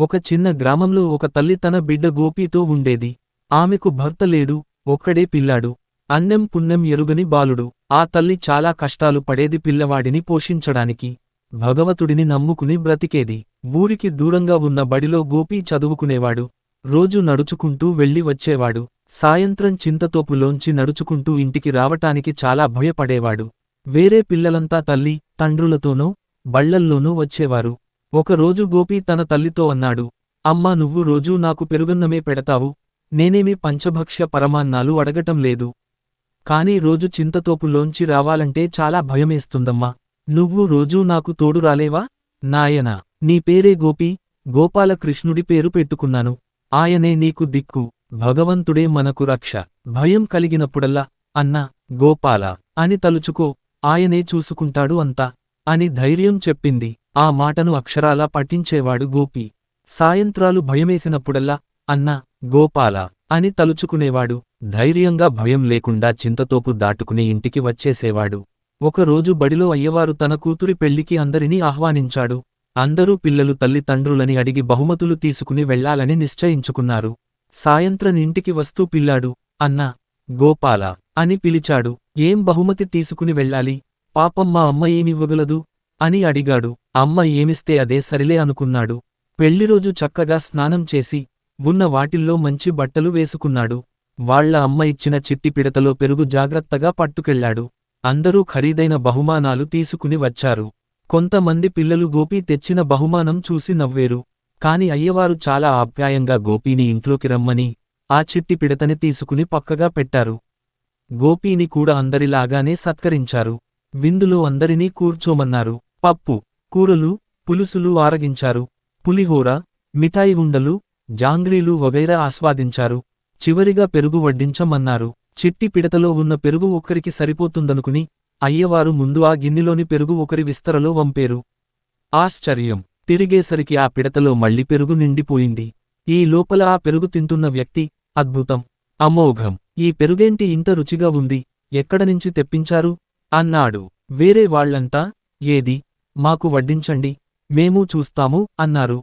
ఒక చిన్న గ్రామంలో ఒక తల్లి తన బిడ్డ గోపీతో ఉండేది. ఆమెకు భర్త లేడు ఒక్కడే పిల్లాడు. అన్నం పుణ్యం ఎరుగని బాలుడు. ఆ తల్లి చాలా కష్టాలు పడేది పిల్లవాడిని పోషించడానికి. భగవతుడిని నమ్ముకుని బ్రతికేది. ఊరికి దూరంగా ఉన్న బడిలో గోపీ చదువుకునేవాడు. రోజు నడుచుకుంటూ వెళ్ళి వచ్చేవాడు. సాయంత్రం చింతతోపులోంచి నడుచుకుంటూ ఇంటికి రావటానికి చాలా భయపడేవాడు. వేరే పిల్లలంతా తల్లి తండ్రులతోనూ బళ్ళల్లోనూ వచ్చేవారు. ఒకరోజు గోపి తన తల్లితో అన్నాడు అమ్మా నువ్వు రోజూ నాకు పెరుగన్నమే పెడతావు. నేనేమి పంచభక్ష్య పరమాన్నాలు అడగటం లేదు. కాని రోజు చింతతోపులోంచి రావాలంటే చాలా భయమేస్తుందమ్మా. నువ్వు రోజూ నాకు తోడు రాలేవా? నాయనా నీ పేరే గోపి గోపాలకృష్ణుడి పేరు పెట్టుకున్నాను. ఆయనే నీకు దిక్కు. భగవంతుడే మనకు రక్ష. భయం కలిగినప్పుడల్లా అన్నా గోపాల అని తలుచుకో. ఆయనే చూసుకుంటాడు అంతా. అని ధైర్యం చెప్పింది. ఆ మాటను అక్షరాలా పఠించేవాడు గోపి. సాయంత్రాలు భయమేసినప్పుడల్లా అన్నా గోపాల అని తలుచుకునేవాడు. ధైర్యంగా భయం లేకుండా చింతతోపు దాటుకుని ఇంటికి వచ్చేసేవాడు. ఒకరోజు బడిలో అయ్యవారు తన కూతురి పెళ్ళికి అందరినీ ఆహ్వానించాడు. అందరూ పిల్లలు తల్లిదండ్రులని అడిగి బహుమతులు తీసుకుని వెళ్ళాలని నిశ్చయించుకున్నారు. సాయంత్రం ఇంటికి వస్తూ పిల్లాడు అన్నా గోపాల అని పిలిచాడు. ఏం బహుమతి తీసుకుని వెళ్ళాలి? పాపం మా అమ్మ ఏమివ్వగలదు? అని అడిగాడు. అమ్మ ఏమిస్తే అదే సరిలే అనుకున్నాడు. పెళ్ళిరోజు చక్కగా స్నానం చేసి ఉన్న వాటిల్లో మంచి బట్టలు వేసుకున్నాడు. వాళ్ళ అమ్మ ఇచ్చిన చిట్టి పిడతలో పెరుగు జాగ్రత్తగా పట్టుకెళ్ళాడు అందరూ ఖరీదైన బహుమానాలు తీసుకుని వచ్చారు. కొంతమంది పిల్లలు గోపీ తెచ్చిన బహుమానం చూసి నవ్వేరు. కాని అయ్యవారు చాలా ఆప్యాయంగా గోపీని ఇంట్లోకి రమ్మని ఆ చిట్టి పిడతని తీసుకుని పక్కగా పెట్టారు. గోపీని కూడా అందరిలాగానే సత్కరించారు. విందులో అందరినీ కూర్చోమన్నారు. పప్పు కూరలు పులుసులు ఆరగించారు. పులిహోర మిఠాయి ఉండలు జాంగ్రీలు వగైరా ఆస్వాదించారు. చివరిగా పెరుగు వడ్డించమన్నారు. చిట్టి పిడతలో ఉన్న పెరుగు ఒక్కరికి సరిపోతుందనుకుని అయ్యవారు ముందు ఆ గిన్నెలోని పెరుగు ఒకరి విస్తరలో వంపేరు. ఆశ్చర్యం! తిరిగేసరికి ఆ పిడతలో మళ్ళీ పెరుగు నిండిపోయింది. ఈ లోపల ఆ పెరుగు తింటున్న వ్యక్తి అద్భుతం. అమోఘం! ఈ పెరుగేంటి ఇంత రుచిగా ఉంది? ఎక్కడనుంచి తెప్పించారు? అన్నాడు. వేరే వాళ్ళంతా ఏది? మాకు వడ్డించండి మేము చూస్తాము అన్నారు.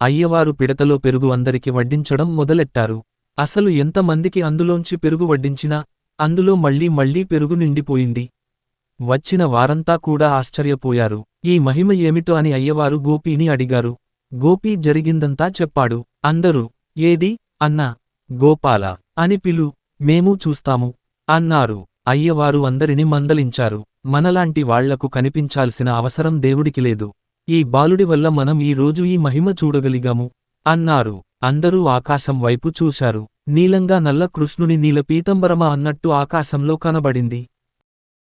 అయ్యవారు పిడతలో పెరుగు అందరికి వడ్డించడం మొదలెట్టారు. అసలు ఎంతమందికి అందులోంచి పెరుగు వడ్డించినా అందులో మళ్ళీ మళ్ళీ పెరుగు నిండిపోయింది. వచ్చిన వారంతా కూడా ఆశ్చర్యపోయారు. ఈ మహిమ ఏమిటో అని అయ్యవారు గోపీని అడిగారు. గోపీ జరిగిందంతా చెప్పాడు. అందరూ ఏది? అన్నా గోపాల అని పిలు మేము చూస్తాము అన్నారు. అయ్యవారు అందరిని మందలించారు. మనలాంటి వాళ్ళకు కనిపించాల్సిన అవసరం దేవుడికి లేదు. ఈ బాలుడి వల్ల మనం ఈ రోజు ఈ మహిమ చూడగలిగాము. అన్నారు. అందరూ ఆకాశం వైపు చూశారు. నీలంగా నల్ల కృష్ణుని నీల పీతంబరమ అన్నట్టు ఆకాశంలో కనబడింది.